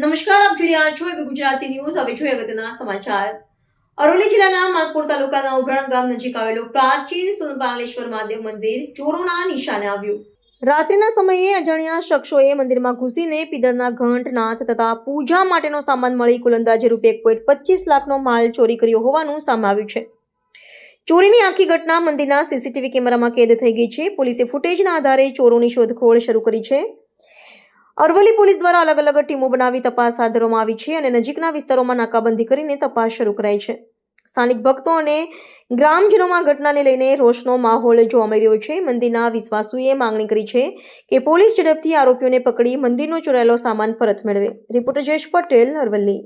નમસ્કાર, આપ જોઈ રહ્યા છો ગુજરાતી ન્યૂઝ. હવે જોઈએ અગત્યના સમાચાર. અરવલ્લી જિલ્લાના માલપુર તાલુકાના ઉઘરાણ ગામ નજીક આવેલું પ્રાચીન સુનપાલેશ્વર મહાદેવ મંદિર ચોરોના નિશાને આવ્યું. રાત્રિના સમયે અજાણ્યા શખ્સોએ મંદિરમાં ઘૂસીને પિત્તળના ઘંટ નાથ તથા પૂજા માટેનો સામાન મળી કુલ અંદાજે રૂપિયા એક પોઈન્ટ પચીસ લાખનો માલ ચોરી કર્યો હોવાનું સામે આવ્યું છે. ચોરીની આખી ઘટના મંદિરના સીસીટીવી કેમેરામાં કેદ થઈ ગઈ છે. પોલીસે ફૂટેજના આધારે ચોરોની શોધખોળ શરૂ કરી છે. અરવલ્લી પોલીસ દ્વારા અલગ અલગ ટીમો બનાવી તપાસ હાથ ધરવામાં આવી છે અને નજીકના વિસ્તારોમાં નાકાબંધી કરીને તપાસ શરૂ કરાઈ છે. સ્થાનિક ભક્તો અને ગ્રામજનોમાં ઘટનાને લઈને રોષનો માહોલ જોવા મળી રહ્યો છે. મંદિરના વિશ્વાસુએ માંગણી કરી છે કે પોલીસ ઝડપથી આરોપીઓને પકડી મંદિરનો ચોરાયેલો સામાન પરત મેળવે. રિપોર્ટર જયેશ પટેલ, અરવલ્લી.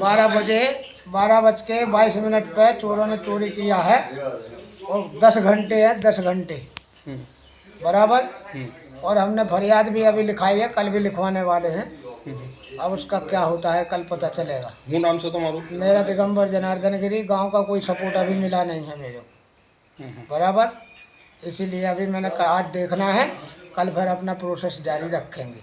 बारह बजे बारह बज के बाईस मिनट पर चोरों ने चोरी किया है। और दस घंटे है दस घंटे। हम्म। बराबर? हम्म। और हमने फरियाद भी अभी लिखाई है कल भी लिखवाने वाले हैं। हम्म। अब उसका क्या होता है कल पता चलेगा। नाम से तो मेरा दिगंबर जनार्दन गिरी गाँव का कोई सपोर्ट अभी मिला नहीं है मेरे को। बराबर? इसीलिए अभी मैंने आज देखना है कल फिर अपना प्रोसेस जारी रखेंगे।